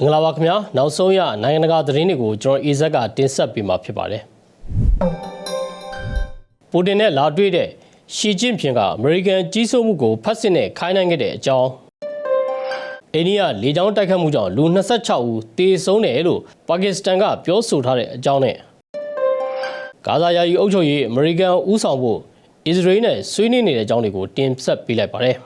မင်္ဂလာပါခင်ဗျာနောက်ဆုံးရနိုင်ငံတကာသတင်းတွေကိုကျွန်တော်အေဇက်ကတင်ဆက်ပေးမှာဖြစ်ပါတယ်ပူတင်နဲ့လာတွေ့တဲ့ရှီကျင့်ဖျင်ကအမေရိကန်ကြီးစိုးမှုကိုဖတ်စစ်နဲ့ခိုင်းနိုင်ခဲ့တဲ့အကြောင်းအိန္ဒိယလေကြောင်းတိုက်ခတ်မှုကြောင့်လူ26ဦးသေဆုံးတယ်လို့ပါကစ္စတန်ကပြောဆိုထားတဲ့အကြောင်းနဲ့ဂါဇာယာယီအုပ်ချုပ်ရေးအမေရိကန်ဦးဆောင်ဖို့အစ္စရေးနဲ့ဆွေးနွေးနေတဲ့အကြောင်းတွေကိုတင်ဆက်ပေးလိုက်ပါတယ်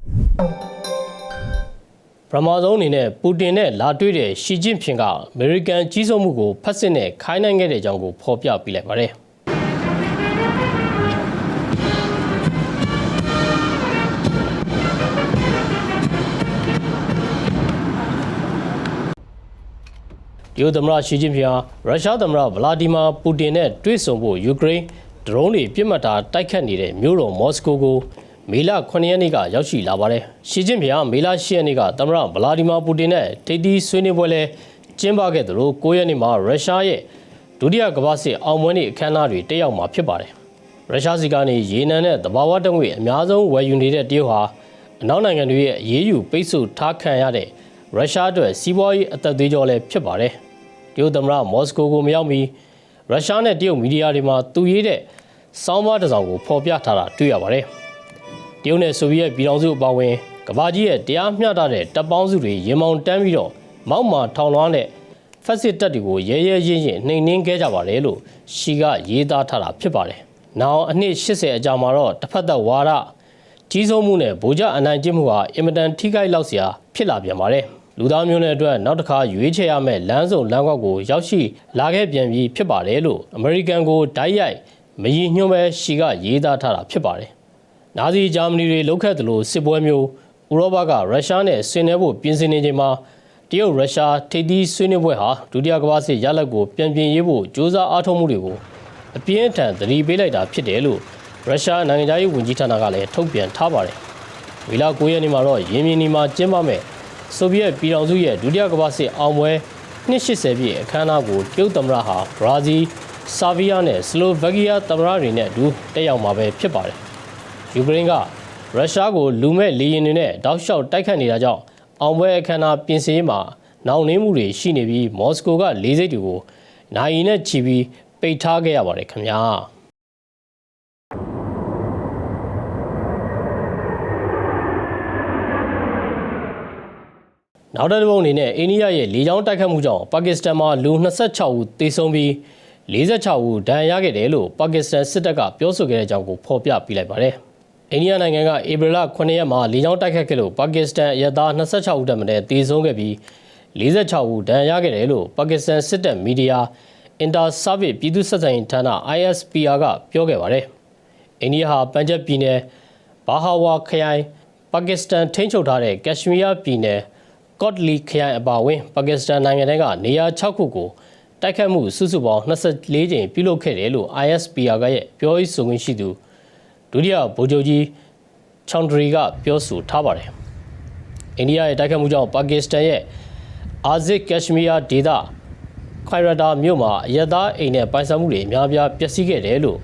ပထမဆုံးအနေနဲ့ပူတင်နဲ့လာတွေ့တဲ့ရှီကျင့်ဖျင်ကအမေရိကန်ကြီးစိုးမှုကိုဖတ်စစ်နဲ့ခိုင်းနိုင်ခဲ့တဲ့အကြောင်းကိုဖော်ပြပေးလိုက်ပါတယ်တရုတ်သမ္မတရှီကျင့်ဖျင်ဟာရုရှားသမ္မတဗလာဒီမာပူတင်နဲ့တွေ့ဆုံဖို့ယူကရိန်းဒရုန်းတွေပြစ်မှတ်ထားတိုက်ခတ်နေတဲ့မြို့တော်မော်စကိုကို မေလ9ရက်နေ့ကရောက်ရှိလာပါတယ်။ရှီကျင့်ဖျင်ကမေလ10ရက်နေ့ကသမ္မတဗလာဒီမာပူတင်နဲ့ထိပ်သီးဆွေးနွေးပွဲလဲကျင်းပခဲ့သလို9ရက်နေ့မှာရုရှားရဲ့ဒုတိယကမ္ဘာစစ်အောင်ပွဲနေ့အခမ်းအနားတွေတက်ရောက်မှာဖြစ်ပါတယ်။ရုရှားစီကနေရေနံနဲ့သဘာဝတငွေအများဆုံးဝယ်ယူနေတဲ့တရုတ်ဟာအနောက်နိုင်ငံတွေရဲ့အရေးယူပိတ်ဆို့ထားခံရတဲ့ရုရှားအတွက်စီးပွားရေးအသက်သွေးကြောလည်းဖြစ်ပါတယ်။တရုတ်သမ္မတမော်စကိုကိုမရောက်မီရုရှားနဲ့တရုတ်မီဒီယာတွေမှာသူရေးတဲ့စောင်းပါးတစ်စောင်ကိုဖော်ပြထားတာတွေ့ရပါတယ်။ တရုတ်နဲ့ဆိုဗီယက်ပြည်ထောင်စုအပါအဝင်ကမ္ဘာကြီးရဲ့တရားမျှတတဲ့တပ်ပေါင်းစုတွေရင်မောင်တန်းပြီးတော့မောက်မာထောင်လွှမ်းတဲ့ဖက်စစ်တပ်တွေကိုရဲရဲရင့်ရင့်နှိမ်နင်းခဲ့ကြပါတယ်လို့ရှီကရေးသားထားတာဖြစ်ပါတယ်။နောက်အနှစ်80အကြာမှာတော့တစ်ဖက်သက်ဝါဒကြီးစိုးမှုနဲ့ဗိုလ်ချအနိုင်ကျင့်မှုဟာအင်မတန်ထိခိုက်လောက်စရာဖြစ်လာပြန်ပါတယ်။လူသားမျိုးနွယ်အတွက်နောက်တစ်ခါရွေးချယ်ရမယ့်လမ်းစုံလမ်းကောက်ကိုရောက်ရှိလာခဲ့ပြန်ပြီဖြစ်ပါတယ်လို့အမေရိကန်ကိုဓာတ်ရိုက်မရည်ညွှန်းပဲရှီကရေးသားထားတာဖြစ်ပါတယ်။ နာဇီဂျာမနီတွေလုတ်ခတ်သလိုစစ်ပွဲမျိုးဥရောပကရုရှားနဲ့ဆင်နွှဲဖို့ပြင်ဆင်နေချိန်မှာတရုတ်ရုရှားထိပ်သီးဆွေးနွေးပွဲဟာဒုတိယကမ္ဘာစစ်ရလဒ်ကိုပြန်ပြင်ရေးဖို့ကြိုးစားအားထုတ်မှုတွေကိုအပြင်းအထန်သတိပေးလိုက်တာဖြစ်တယ်လို့ရုရှားနိုင်ငံသားရေးဝန်ကြီးဌာနကလည်းထုတ်ပြန်ထားပါတယ်။ဝီလာ9ရက်နေ့မှာတော့ရင်းမြင်းနီမှာကျင်းပမဲ့ဆိုဗီယက်ပြည်ထောင်စုရဲ့ဒုတိယကမ္ဘာစစ်အောင်ပွဲ280ပြည့်အခမ်းအနားကိုတရုတ်သမ္မတဟာဘရာဇီးဆာဗီးယားနဲ့စလိုဗက်ကီးယားသမ္မတတွေနဲ့အတူတက်ရောက်မှာပဲဖြစ်ပါတယ်။ ယူကရိန်းကရုရှားကိုလူမဲ့လေယာဉ်တွေနဲ့တောက်လျှောက်တိုက်ခတ်နေတာကြောင့်အောင်ပွဲအခမ်းအနားပြင်ဆင်ရေးမှာနောင်နှင်းမှုတွေရှိနေပြီးမော်စကိုကလေးစိတ်တွေကိုနိုင်ရင်နဲ့ချီပြီးပိတ်ထားခဲ့ရပါတယ်ခင်ဗျာ။နောက်တစ်ပုံအနေနဲ့အိန္ဒိယရဲ့လေကြောင်းတိုက်ခတ်မှုကြောင့်ပါကစ္စတန်မှာလူ26ဦးသေဆုံးပြီး46ဦးဒဏ်ရာရခဲ့တယ်လို့ပါကစ္စတန်စစ်တပ်ကပြောဆိုခဲ့တဲ့အကြောင်းကိုဖော်ပြပြလိုက်ပါတယ်။ အိန္ဒိယနိုင်ငံကဧပြီလ9ရက်မှာလေကြောင်းတိုက်ခတ်ခဲ့လို့ပါကစ္စတန်အရသား26ဦးတက်မတဲ့သေဆုံးခဲ့ပြီး46ဦးဒဏ်ရာရခဲ့တယ်လို့ပါကစ္စတန်စစ်တပ်မီဒီယာ Inter Service ပြည်သူ့ဆက်ဆံရေးဌာန ISPR ကပြောခဲ့ပါတယ်။အိန္ဒိယဟာပန်ဂျပ်ပြည်နယ်ဘာဟာဝါခရိုင်ပါကစ္စတန်ထိန်းချုပ်ထားတဲ့ကက်ရှမီးယားပြည်နယ်ကော့တလီခရိုင်အပါအဝင်ပါကစ္စတန်နိုင်ငံတွေကနေရာ6ခုကိုတိုက်ခတ်မှုစုစုပေါင်း24ကြိမ်ပြုလုပ်ခဲ့တယ်လို့ ISPR ကရဲ့ပြောရေးဆိုခွင့်ရှိသူ ဒုတိယဗိုလ်ချုပ်ကြီးချောင်ဒရီကပြောဆိုထားပါတယ်။အိန္ဒိယရဲ့တိုက်ခတ်မှုကြောင့်ပါကစ္စတန်ရဲ့အာဇစ်ကက်ရှမီးယားဒေသခိုင်ရတာမြို့မှာအရသားအိမ်နဲ့ပိုင်ဆိုင်မှုတွေအများပြားပျက်စီးခဲ့တယ်လို့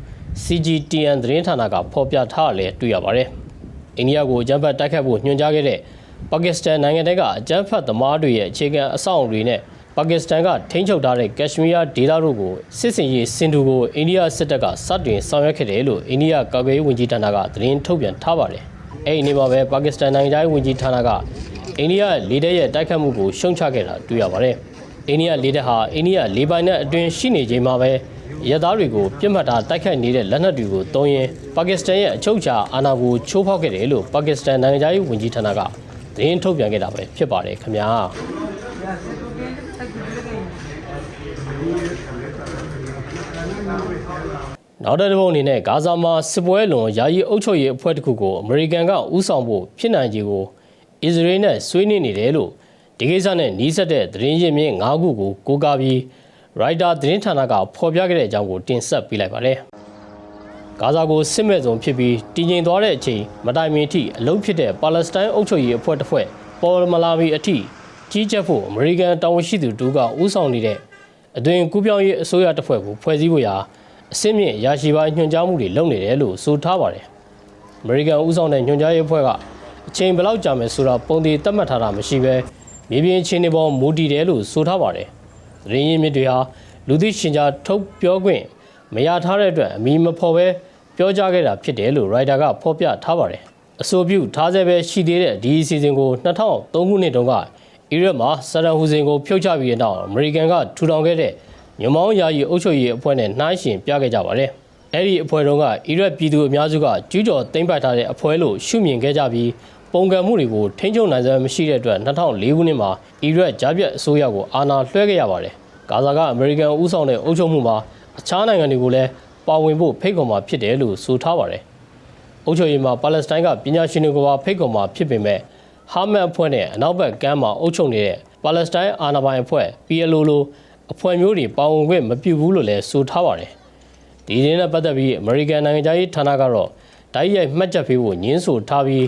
CGTN သတင်းဌာနကဖော်ပြထားတယ်တွေ့ရပါတယ်။အိန္ဒိယကိုအကြမ်းဖက်တိုက်ခတ်ဖို့ညွှန်ကြားခဲ့တဲ့ပါကစ္စတန်နိုင်ငံတွေကအကြမ်းဖက်သမားတွေရဲ့အခြေခံအဆောက်အုံတွေနဲ့ ပါကစ္စတန်ကထိန်းချုပ်ထားတဲ့ကက်ရှမီးယားဒေသတို့ကိုစစ်စင်ရေးစင်တူကိုအိန္ဒိယစစ်တပ်ကစတင်ဆောင်ရွက်ခဲ့တယ်လို့အိန္ဒိယကာကွယ်ရေးဝန်ကြီးဌာနကသတင်းထုတ်ပြန်ထားပါတယ်။အဲဒီနေ့မှာပဲပါကစ္စတန်နိုင်ငံသားရေးဝန်ကြီးဌာနကအိန္ဒိယလေတပ်ရဲ့တိုက်ခတ်မှုကိုရှုံချခဲ့တာတွေ့ရပါတယ်။အိန္ဒိယလေတပ်ဟာအိန္ဒိယလေပိုင်နက်အတွင်းရှိနေချိန်မှာပဲရသားတွေကိုပြစ်မှတ်ထားတိုက်ခိုက်နေတဲ့လက်နက်တွေကိုတုံးရင်ပါကစ္စတန်ရဲ့အချုပ်အခြာအာဏာကိုချိုးဖောက်ခဲ့တယ်လို့ပါကစ္စတန်နိုင်ငံသားရေးဝန်ကြီးဌာနကသတင်းထုတ်ပြန်ခဲ့တာပဲဖြစ်ပါတယ်ခင်ဗျာ နောက်တဲ့တစ်ပုတ်အနေနဲ့ဂါဇာမှာစစ်ပွဲလွန်ယာယီအုပ်ချုပ်ရေးအဖွဲ့တစ်ခုကိုအမေရိကန်ကဥဆောင်ဖို့ဖြစ်နိုင်ခြေကိုအစ္စရေးနဲ့ဆွေးနွေးနေတယ်လို့ဒီကိစ္စနဲ့နှီးစပ်တဲ့သတင်းရင်းမြစ်၅ခုကိုကိုးကားပြီးရိုက်တာသတင်းဌာနကဖော်ပြခဲ့တဲ့အကြောင်းကိုတင်ဆက်ပေးလိုက်ပါတယ်။ဂါဇာကိုစစ်မဲ့ဆုံးဖြစ်ပြီးတည်ငြိမ်သွားတဲ့အချိန်မတိုင်မီအထိအလုံးဖြစ်တဲ့ပါလက်စတိုင်းအုပ်ချုပ်ရေးအဖွဲ့တစ်ဖွဲ့ပေါ်မလာမီအထိကြီးကြပ်ဖို့အမေရိကန်တာဝန်ရှိသူတို့ကဥဆောင်နေတဲ့အသွင်ကူးပြောင်းရေးအစိုးရတစ်ဖွဲ့ကိုဖွဲ့စည်းဖို့ရာ အစင်းမြင့်ရရှိပိုင်းညွှန်ကြားမှုတွေလုပ်နေတယ်လို့ဆိုထားပါတယ်။အမေရိကန်ဦးဆောင်တဲ့ညွှန်ကြားရေးအဖွဲ့ကအချိန်ဘယ်လောက်ကြာမယ်ဆိုတာပုံသေးသတ်မှတ်ထားတာမရှိဘဲမြေပြင်အခြေအနေပေါ်မူတည်တယ်လို့ဆိုထားပါတယ်။သတင်းရင်းမြစ်တွေဟာလူသိရှင်ကြားထုတ်ပြောခွင့်မရထားတဲ့အတွက်အမီမဖော်ပဲပြောကြားခဲ့တာဖြစ်တယ်လို့ရိုက်တာကဖော်ပြထားပါတယ်။အဆိုပြုထားဆဲပဲရှိသေးတဲ့ဒီအစီအစဉ်ကို2003ခုနှစ်တုန်းကအီရတ်မှာဆဒမ်ဟူစင်ကိုဖြုတ်ချပြီးတဲ့နောက်အမေရိကန်ကထူထောင်ခဲ့တဲ့ ညမောင်းယာယီအုပ်ချုပ်ရေးအဖွဲ့နဲ့နှိုင်းယှဉ်ပြခဲ့ကြပါတယ်။အဲ့ဒီအဖွဲ့တုန်းကအီရတ်ပြည်သူအများစုကကျူးကျော်သိမ်းပိုက်ထားတဲ့အဖွဲ့လို့ရှုမြင်ခဲ့ကြပြီးပုံကံမှုတွေကိုထိန်းချုပ်နိုင်စွမ်းမရှိတဲ့အတွက်2004ခုနှစ်မှာအီရတ်ဂျာပြတ်အစိုးရကိုအာဏာလွှဲခဲ့ရပါတယ်။ဂါဇာကအမေရိကန်ဦးဆောင်တဲ့အုပ်ချုပ်မှုမှာအခြားနိုင်ငံတွေကိုလည်းပါဝင်ဖို့ဖိတ်ခေါ်မှာဖြစ်တယ်လို့ဆိုထားပါတယ်။အုပ်ချုပ်ရေးမှာပါလက်စတိုင်းကပညာရှင်တွေကပါဖိတ်ခေါ်မှာဖြစ်ပေမဲ့ဟာမတ်အဖွဲ့နဲ့အနောက်ဘက်ကမ်းမှာအုပ်ချုပ်နေတဲ့ပါလက်စတိုင်းအာဏာပိုင်အဖွဲ့ PLO လို အဖွဲ့မျိုးတွေပါဝင်ခွင့်မပြုဘူးလို့လည်းဆိုထားပါတယ်။ဒီရင်းနဲ့ပတ်သက်ပြီးအမေရိကန်နိုင်ငံသားရေးဌာနကတော့ဓာတ်ရိုက်မှတ်ချက်ပေးဖို့ညှင်းဆိုထားပြီး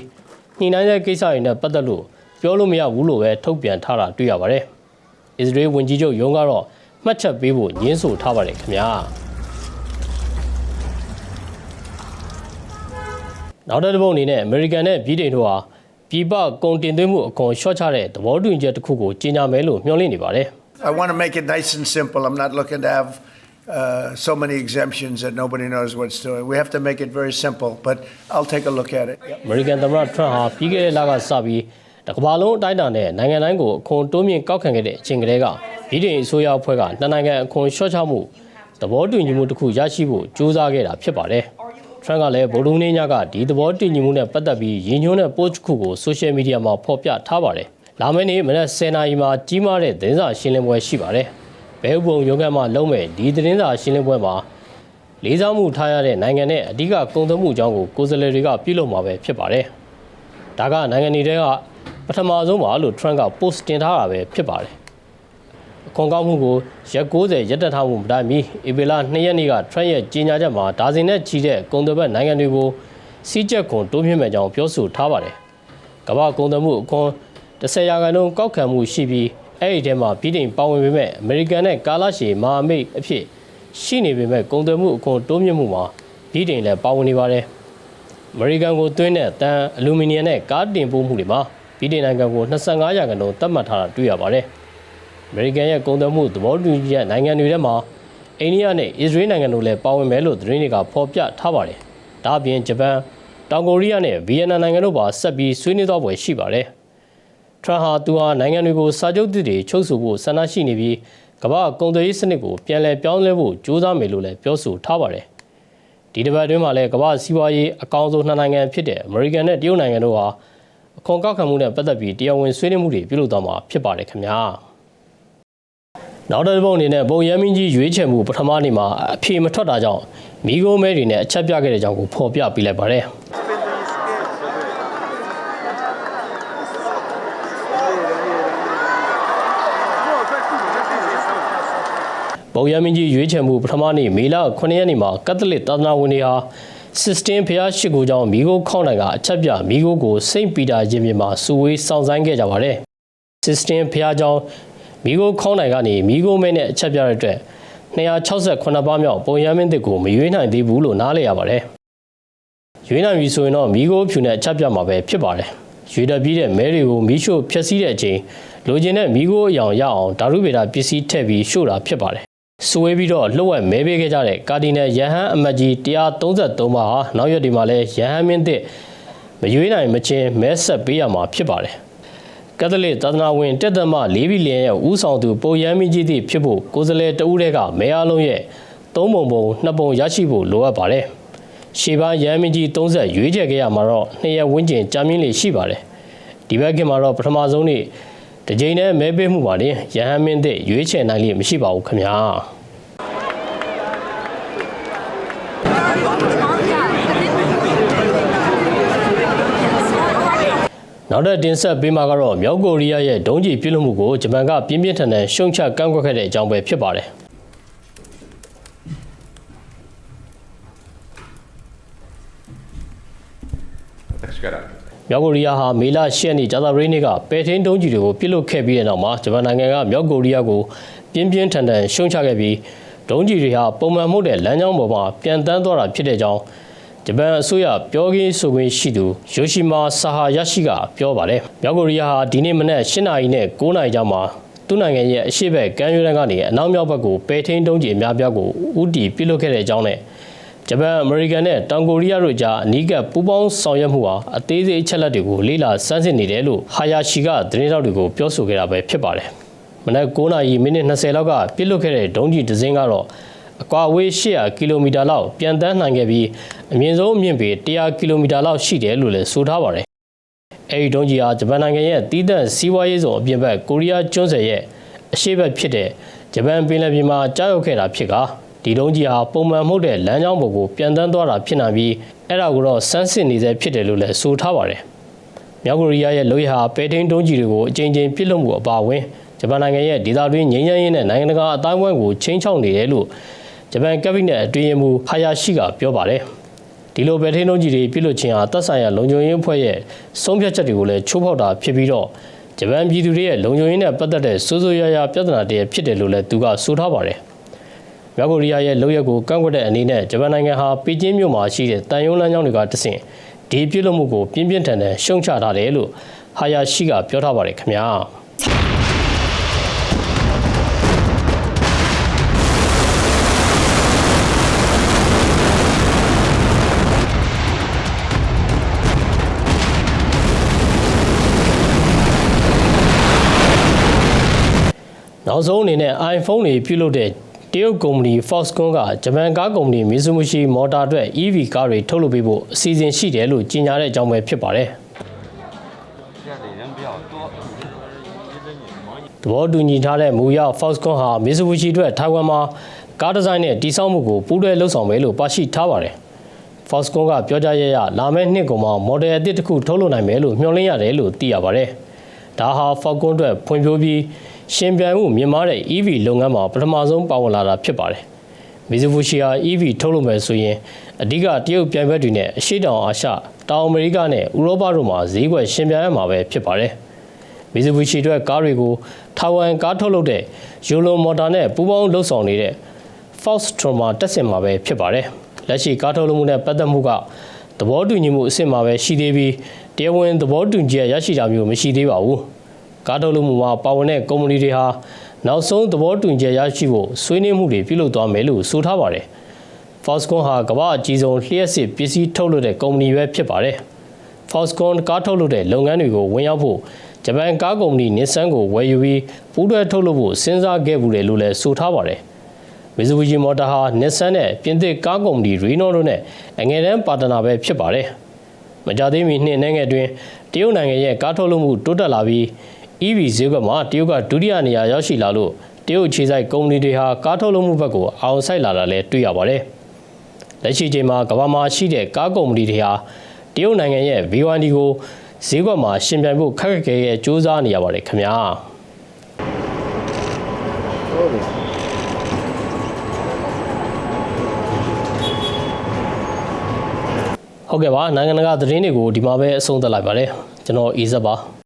ညှိနှိုင်းတဲ့ကိစ္စတွေနဲ့ပတ်သက်လို့ပြောလို့မရဘူးလို့ပဲထုတ်ပြန်ထားတာတွေ့ရပါတယ်။အစ္စရေးဝန်ကြီးချုပ်ယုံကတော့မှတ်ချက်ပေးဖို့ညှင်းဆိုထားပါတယ်ခင်ဗျာ။နောက်တစ်ပုတ်အနေနဲ့အမေရိကန်နဲ့ဗြိတိန်တို့ဟာပြည်ပကုန်တင်သွင်းမှုအခွန်လျှော့ချတဲ့သဘောတူညီချက်တစ်ခုကိုကြေညာမယ်လို့မျှော်လင့်နေပါတယ်။ I want to make it nice and simple. I'm not looking to have uh, so many exemptions that nobody knows what's doing. We have to make it very simple, but I'll take a look at it. Yep. အမေရိကန်သမ္မတထရန့်ဟာပြီးခဲ့တဲ့လကစပြီးတစ်ကမ္ဘာလုံးအတိုင်းအတာနဲ့နိုင်ငံတိုင်းကိုအခွန်တိုးမြင့်ကောက်ခံခဲ့တဲ့အချိန်ကလေးကဗြိတိန်အစိုးရအဖွဲ့ကနှစ်နိုင်ငံအခွန်လျှော့ချမှုသဘောတူညီမှုတစ်ခုရရှိဖို့ကြိုးစားခဲ့တာဖြစ်ပါတယ်။ထရန့်ကလည်းဗိုလ်ဒူးနေညကဒီသဘောတူညီမှုနဲ့ပတ်သက်ပြီးရည်ညွှန်းတဲ့ post တစ်ခုကိုဆိုရှယ်မီဒီယာမှာဖော်ပြထားပါတယ်။ လာမယ့်နေ့မနက်10:00နာရီမှာကြီးမားတဲ့သတင်းစာရှင်းလင်းပွဲရှိပါတယ်။ဘဲဥပုံရုံးခန်းမှာလုံးမဲ့ဒီသတင်းစာရှင်းလင်းပွဲမှာလေးစားမှုထားရတဲ့နိုင်ငံနဲ့အဓိကကုန်သွယ်မှုအကြောင်းကိုကိုယ်စားလှယ်တွေကပြုလုပ်မှာပဲဖြစ်ပါတယ်။ဒါကနိုင်ငံတွေတဲကပထမဆုံးပါလို့ Trump က post တင်ထားတာပဲဖြစ်ပါတယ်။အခွန်ကောက်မှုကိုရက်60ရက်တက်ထားမှုမတိုင်မီဧပြီလ2ရက်နေ့က Trump ရဲ့ကြေညာချက်မှာဒါဇင်နဲ့ချီတဲ့ကုန်သွယ်ဘက်နိုင်ငံတွေကိုစီးကျက်ခွန်တိုးမြင့်မဲ့ကြောင်းပြောဆိုထားပါတယ်။ကမ္ဘာကုန်သွယ်မှုအခွန် 10ရာခိုင်နှုန်းကောက်ခံမှုရှိပြီးအဲ့ဒီထဲမှာပြည်တင်ပါဝင်ပေမဲ့အမေရိကန်နဲ့ကာလရှည်မဟာမိတ်အဖြစ်ရှိနေပေမဲ့ကုန်သွယ်မှုအခွန်တိုးမြင့်မှုမှာပြည်တင်လည်းပါဝင်နေပါတယ်။အမေရိကန်ကိုသွင်းတဲ့တန်အလူမီနီယံနဲ့ကားတင်ပို့မှုတွေမှာပြည်ထောင်နိုင်ငံကို25ရာခိုင်နှုန်းသတ်မှတ်ထားတာတွေ့ရပါတယ်။အမေရိကန်ရဲ့ကုန်သွယ်မှုသဘောတူညီချက်နိုင်ငံတွေထဲမှာအိန္ဒိယနဲ့အစ္စရေးနိုင်ငံတို့လည်းပါဝင်မယ်လို့သတင်းတွေကဖော်ပြထားပါတယ်။ဒါ့အပြင်ဂျပန်၊တောင်ကိုရီးယားနဲ့ဗီယက်နမ်နိုင်ငံတို့ပါဆက်ပြီးဆွေးနွေးသွားပွဲရှိပါတယ်။ ထရန့်ဟာသူဟာနိုင်ငံတွေကိုစာချုပ်သစ်တွေချုပ်ဆိုဖို့ဆန္ဒရှိနေပြီးကမ္ဘာကုန်သွယ်ရေးစနစ်ကိုပြန်လည်ပြောင်းလဲဖို့ကြိုးစားမယ်လို့လည်းပြောဆိုထားပါတယ်။ဒီတစ်ပတ်အတွင်းမှာလည်းကမ္ဘာစီးပွားရေးအကောင်းဆုံးနှစ်နိုင်ငံဖြစ်တဲ့အမေရိကန်နဲ့တရုတ်နိုင်ငံတို့ဟာအခွန်ကောက်ခံမှုနဲ့ပတ်သက်ပြီးတရားဝင်ဆွေးနွေးမှုတွေပြုလုပ်သွားမှာဖြစ်ပါတယ်ခင်ဗျာ။နောက်တစ်ပုတ်အနေနဲ့ပုံရမင်းကြီးရွေးချယ်မှုပထမနေ့မှာအဖြေမထွက်တာကြောင့်မိโกမဲတွေနဲ့အချက်ပြခဲ့တဲ့ကြောင်းကိုဖော်ပြပေးလိုက်ပါတယ်။ပုံရမင်းကြီးရွေးချယ်မှုပထမနေ့မေလ9ရက်နေ့မှာကက်သလစ်သာသနာဝင်တွေဟာစစ်စတင်ဖျားရှိကိုကြောင့်မိโกခေါင်းနိုင်ကအချက်ပြမိโกကိုစိန့်ပီတာရင်ပြင်မှာစုဝေးဆောင်ဆိုင်ခဲ့ကြပါတယ်။စစ်စတင်ဖျားကြောင့်မီကိုခေါင်းနိုင်ကနေမီကိုမဲနဲ့အချက်ပြတဲ့အတွက်268ပါးမြောက်ပုံရမင်းတစ်ကိုမရွေးနိုင်သေးဘူးလို့နားလည်ရပါတယ်။ရွေးနိုင်ပြီဆိုရင်တော့မီကိုဖြူနဲ့အချက်ပြမှာပဲဖြစ်ပါတယ်။ရွေးတပြီးတဲ့မဲတွေကိုမီးရှို့ဖျက်ဆီးတဲ့အချိန်လိုချင်တဲ့မီကိုအယောင်ရအောင်ဓာတုဗေဒပစ္စည်းထည့်ပြီးရှို့တာဖြစ်ပါတယ်။ ဆွေးပြီးတော့လှုပ်ဝက်မဲပေးခဲ့ကြတဲ့ကာဒီနယ်ရဟန်းအမတ်ကြီး133ပါးဟာနောက်ရက်ဒီမှာလည်းရဟန်းမင်းတစ်မရွေးနိုင်မချင်းမဲဆက်ပေးရမှာဖြစ်ပါတယ်။ကက်သလစ်သာသနာဝင်တက်သမ၄ဘီလီယံရဲ့ဦးဆောင်သူပုံရမ်းမင်းကြီးသည့်ဖြစ်ဖို့ကိုယ်စားလှယ်တဦးတည်းကမဲအားလုံးရဲ့သုံးပုံပုံနှစ်ပုံရရှိဖို့လိုအပ်ပါတယ်။ရှေးပိုင်းရမ်းမင်းကြီး30ရွေးချယ်ခဲ့ရမှာတော့နှစ်ရက်ဝန်းကျင်ကြာမြင့်လေရှိပါတယ်။ဒီဘက်ကမှာတော့ပထမဆုံးနေ့ တစ်ကြိမ်နဲ့မဲပေးမှုပါလေရဟန်းမင်းသည့်ရွေးချယ်နိုင်လိမ့်မရှိပါဘူးခင်ဗျာ။နောက်တဲ့တင်ဆက်ပေးမှာကတော့မြောက်ကိုရီးယားရဲ့ဒုံးကျည်ပြစ်လွှတ်မှုကိုဂျပန်ကပြင်းပြင်းထန်ထန်ရှုံချကန့်ကွက်ခဲ့တဲ့အကြောင်းပဲဖြစ်ပါတယ် Espera. ။ မြောက်ကိုရီးယားဟာမေလ10ရက်နေ့ကြာသပတေးနေ့ကပဲထင်းဒုံးကျည်တွေကိုပြစ်လွှတ်ခဲ့ပြီးတဲ့နောက်မှာဂျပန်နိုင်ငံကမြောက်ကိုရီးယားကိုပြင်းပြင်းထန်ထန်ရှုံချခဲ့ပြီးဒုံးကျည်တွေဟာပုံမှန်မှုတဲ့လမ်းကြောင်းပေါ်မှာပြန်တန်းသွားတာဖြစ်တဲ့ကြောင်းဂျပန်အစိုးရပြောကင်းဆိုခွင့်ရှိသူယိုရှိမာဆာဟာယရှိကပြောပါတယ်။မြောက်ကိုရီးယားဟာဒီနေ့မနက်၈နာရီနဲ့9နာရီကျောင်းမှာသူ့နိုင်ငံရဲ့အရှေ့ဘက်ကမ်းရိုးတန်းကနေအနောက်မြောက်ဘက်ကိုပယ်ထိန်းတုံးကြီးအများပြားကိုဥတီပြုလုပ်ခဲ့တဲ့အကြောင်းနဲ့ ဂျပန်အမေရိကန်နဲ့တောင်ကိုရီးယားတို့ကြားအနီးကပ်ပူးပေါင်းဆောင်ရွက်မှုဟာအသေးစိတ်အချက်လက်တွေကိုလေ့လာစမ်းစစ်နေတယ်လို့ဟာယာရှိကသတင်းတောက်တွေကိုပြောဆိုခဲ့တာပဲဖြစ်ပါတယ်။မနက်9နာရီမိနစ်20လောက်ကပြစ်လွတ်ခဲ့တဲ့ဒုံးကြီးတစ်စင်းကတော့အကွာအဝေး800ကီလိုမီတာလောက်ပြန်တန်းနိုင်ခဲ့ပြီးအမြင့်ဆုံးအမြင့်ပေ100ကီလိုမီတာလောက်ရှိတယ်လို့လည်းဆိုထားပါတယ်။အဲဒီဒုံးကြီးဟာဂျပန်နိုင်ငံရဲ့တီးသန့်စီးပွားရေးဆောင်အပြင်ဘက်ကိုရီးယားကျွန်းဆွယ်ရဲ့အရှေ့ဘက်ဖြစ်တဲ့ဂျပန်ပင်လယ်ပြင်မှာကြားရောက်ခဲ့တာဖြစ်ကာ ဒီဒုံးကြီးဟာပုံမှန်မဟုတ်တဲ့လမ်းကြောင်းပေါ်ကိုပြန်တန်းသွားတာဖြစ်နိုင်ပြီးအဲ့ဒါကိုတော့စမ်းစစ်နေစေဖြစ်တယ်လို့လည်းဆိုထားပါတယ်။မြောက်ကိုရီးယားရဲ့လုပ်ရဟာပဲထိန်ဒုံးကြီးတွေကိုအကြိမ်ကြိမ်ပြစ်လွတ်မှုအပါအဝင်ဂျပန်နိုင်ငံရဲ့ဒေသတွင်းငြိမ်းချမ်းရေးနဲ့နိုင်ငံတကာအတိုင်းအဝိုင်းကိုချင်းချောက်နေတယ်လို့ဂျပန်ကက်ဘိနက်အတွင်းရေးမှူးဟာယာရှိကပြောပါတယ်။ဒီလိုပဲထိန်ဒုံးကြီးတွေပြစ်လွတ်ခြင်းဟာသက်ဆိုင်ရာလုံခြုံရေးအဖွဲ့ရဲ့ဆုံးဖြတ်ချက်တွေကိုလည်းချိုးဖောက်တာဖြစ်ပြီးတော့ဂျပန်ပြည်သူတွေရဲ့လုံခြုံရေးနဲ့ပတ်သက်တဲ့စိုးစိုးရွားရွားပြဿနာတွေဖြစ်တယ်လို့လည်းသူကဆိုထားပါတယ်။ မြောက်ကိုရီးယားရဲ့လုပ်ရက်ကိုကန့်ကွက်တဲ့အနေနဲ့ဂျပန်နိုင်ငံဟာပေကျင်းမြို့မှာရှိတဲ့တန်ယုံလမ်းကြောင်းတွေကတဆင့်ဒီပြစ်လို့မှုကိုပြင်းပြင်းထန်ထန်ရှုံချထားတယ်လို့ဟာယာရှိကပြောထားပါတယ်ခင်ဗျာ။နောက်ဆုံးအနေနဲ့ iPhone တွေပြုလုပ်တဲ့ တရုတ်ကုမ္ပဏီ Foxconn ကဂျပန်ကားကုမ္ပဏီ Mitsubishi Motor အတွက် EV ကားတွေထုတ်လုပ်ပေးဖို့အစီအစဉ်ရှိတယ်လို့ကြေညာတဲ့အကြောင်းပဲဖြစ်ပါတယ်။သဘောတူညီထားတဲ့မူအရ Foxconn ဟာ Mitsubishi အတွက်ထိုင်ဝမ်မှာကားဒီဇိုင်းနဲ့တည်ဆောက်မှုကိုပူးတွဲလှုပ်ဆောင်မယ်လို့ပါရှိထားပါတယ်။ Foxconn ကပြောကြားရရလာမယ့်နှစ်ကုန်မှာ model အသစ်တစ်ခုထုတ်လုပ်နိုင်မယ်လို့မျှော်လင့်ရတယ်လို့သိရပါတယ်။ဒါဟာ Falcon အတွက်ဖွံ့ဖြိုးပြီး ရှင်ပြိုင်မှုမြင့်မားတဲ့ EV လုပ်ငန်းမှာပထမဆုံးပါဝင်လာတာဖြစ်ပါတယ်။ Mitsubishi ဟာ EV ထုတ်လုပ်မယ်ဆိုရင်အဓိကတရုတ်ပြိုင်ဘက်တွေနဲ့အရှေ့တောင်အာရှတောင်အမေရိကနဲ့ဥရောပတို့မှာဈေးကွက်ရှင်ပြိုင်ရမှာပဲဖြစ်ပါတယ်။ Mitsubishi အတွက်ကားတွေကိုထိုင်ဝမ်ကားထုတ်လုပ်တဲ့ Yolo Motor နဲ့ပူးပေါင်းလှုပ်ဆောင်နေတဲ့ Foxtron မှာတက်ဆင်မှာပဲဖြစ်ပါတယ်။လက်ရှိကားထုတ်လုပ်မှုနဲ့ပတ်သက်မှုကသဘောတူညီမှုအဆင့်မှာပဲရှိသေးပြီးတရားဝင်သဘောတူညီချက်ရရှိတာမျိုးမရှိသေးပါဘူး။ ကားထုတ်လုပ်မှုမှာပါဝင်တဲ့ကုမ္ပဏီတွေဟာနောက်ဆုံးသဘောတူညီချက်ရရှိဖို့ဆွေးနွေးမှုတွေပြုလုပ်သွားမယ်လို့ဆိုထားပါတယ်။ Foxconn ဟာကမ္ဘာအကြီးဆုံးလျှက်စစ်ပစ္စည်းထုတ်လုပ်တဲ့ကုမ္ပဏီပဲဖြစ်ပါတယ်။ Foxconn ကားထုတ်လုပ်တဲ့လုပ်ငန်းတွေကိုဝင်ရောက်ဖို့ဂျပန်ကားကုမ္ပဏီ Nissan ကိုဝယ်ယူပြီးပူးတွဲထုတ်လုပ်ဖို့စဉ်းစားခဲ့မှုတယ်လို့လည်းဆိုထားပါတယ်။ Mitsubishi Motor ဟာ Nissan နဲ့ပြင်သစ်ကားကုမ္ပဏီ Renault တို့နဲ့အငယ်တန်းပါတနာပဲဖြစ်ပါတယ်။မကြသေးမီနှစ်နိုင်ငံအတွင်းတရုတ်နိုင်ငံရဲ့ကားထုတ်လုပ်မှုတိုးတက်လာပြီး EV ဈေးကွက်မှာတရုတ်ကဒုတိယနေရာရောက်ရှိလာလို့တရုတ်ခြေဆိုင်ကုမ္ပဏီတွေဟာကားထုတ်လုပ်မှုဘက်ကိုအောင်ဆိုင်လာတာလည်းတွေ့ရပါတယ်။လက်ရှိချိန်မှာကမ္ဘာမှာရှိတဲ့ကားကုမ္ပဏီတွေဟာတရုတ်နိုင်ငံရဲ့ V1D ကိုဈေးကွက်မှာရှင်ပြိုင်ဖို့ခက်ခက်ခဲခဲစူးစမ်းနေရပါတယ်ခင်ဗျာဟုတ်ကဲ့ပါနိုင်ငံတကာသတင်းတွေကိုဒီမှာပဲအဆုံးသတ်လိုက်ပါတယ်ကျွန်တော်အေးဇက်ပါ